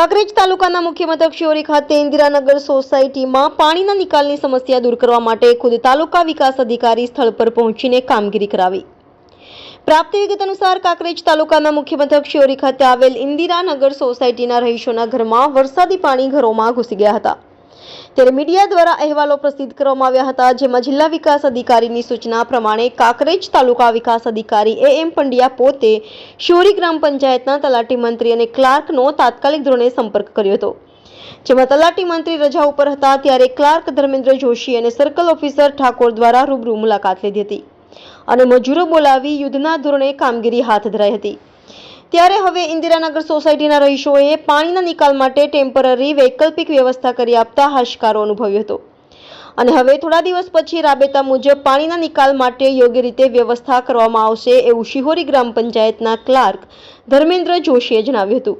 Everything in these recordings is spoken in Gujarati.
કાંકરેજ તાલુકાના મુખ્ય મથક શિહોરી ખાતે ઇન્દિરાનગર સોસાયટીમાં પાણીના નિકાલની સમસ્યા દૂર કરવા માટે ખુદ તાલુકા વિકાસ અધિકારી સ્થળ પર પહોંચીને કામગીરી કરાવી. પ્રાપ્ત વિગત અનુસાર કાંકરેજ તાલુકાના મુખ્ય મથક શિહોરી ખાતે આવેલ ઇન્દિરાનગર સોસાયટીના રહીશોના ઘરમાં વરસાદી પાણી ઘરોમાં ઘૂસી ગયા હતા. ત્યારે મીડિયા દ્વારા અહેવાલો પ્રસિદ્ધ કરવામાં આવ્યા હતા, જેમાં જિલ્લા વિકાસ અધિકારીની સૂચના પ્રમાણે કાકરેજ તાલુકા વિકાસ અધિકારી એ એમ પંડ્યા પોતે શિહોરી ગ્રામ પંચાયતના તલાટી મંત્રી અને ક્લાર્કનો તાત્કાલિક ધોરણે સંપર્ક કર્યો હતો. જેમાં તલાટી મંત્રી રજા ઉપર હતા, ત્યારે ક્લાર્ક ધર્મેન્દ્ર જોશી અને સર્કલ ઓફિસર ઠાકોર દ્વારા રૂબરૂ મુલાકાત લીધી હતી અને મજૂરો બોલાવી યુદ્ધના ધોરણે કામગીરી હાથ ધરાઈ હતી. ત્યારે હવે ઇન્દિરાનગર સોસાયટીના રહીશોએ પાણીના નિકાલ માટે ટેમ્પરરી વૈકલ્પિક વ્યવસ્થા કરી આપતા હાશકારો અનુભવ્યો હતો. અને હવે થોડા દિવસ પછી રાબેતા મુજબ પાણીના નિકાલ માટે યોગ્ય રીતે વ્યવસ્થા કરવામાં આવશે એવું શિહોરી ગ્રામ પંચાયતના ક્લાર્ક ધર્મેન્દ્ર જોશીએ જણાવ્યું હતું.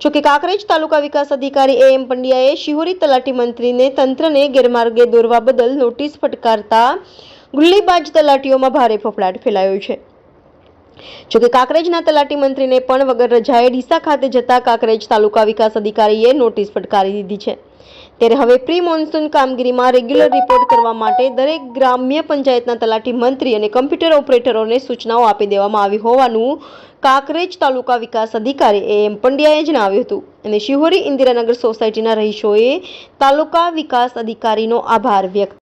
જોકે કાંકરેજ તાલુકા વિકાસ અધિકારી એ એમ પંડ્યાએ શિહોરી તલાટી મંત્રીને તંત્રને ગેરમાર્ગે દોરવા બદલ નોટિસ ફટકારતા ગુલ્લીબાજ તલાટીઓમાં ભારે ફફડાટ ફેલાયો છે. જોકે કાંકરેજના તલાટી મંત્રીને પણ વગર રજાએ ડીસા ખાતે જતા કાંકરેજ તાલુકા વિકાસ અધિકારીએ નોટિસ ફટકારી દીધી છે. ત્યારે હવે પ્રી મોન્સૂન કામગીરીમાં રેગ્યુલર રિપોર્ટ કરવા માટે દરેક ગ્રામ્ય પંચાયતના તલાટી મંત્રી અને કમ્પ્યુટર ઓપરેટરોને સૂચનાઓ આપી દેવામાં આવી હોવાનું કાંકરેજ તાલુકા વિકાસ અધિકારી એ એમ પંડ્યાએ જણાવ્યું હતું. અને શિહોરી ઇન્દિરાનગર સોસાયટીના રહીશોએ તાલુકા વિકાસ અધિકારીનો આભાર વ્યક્ત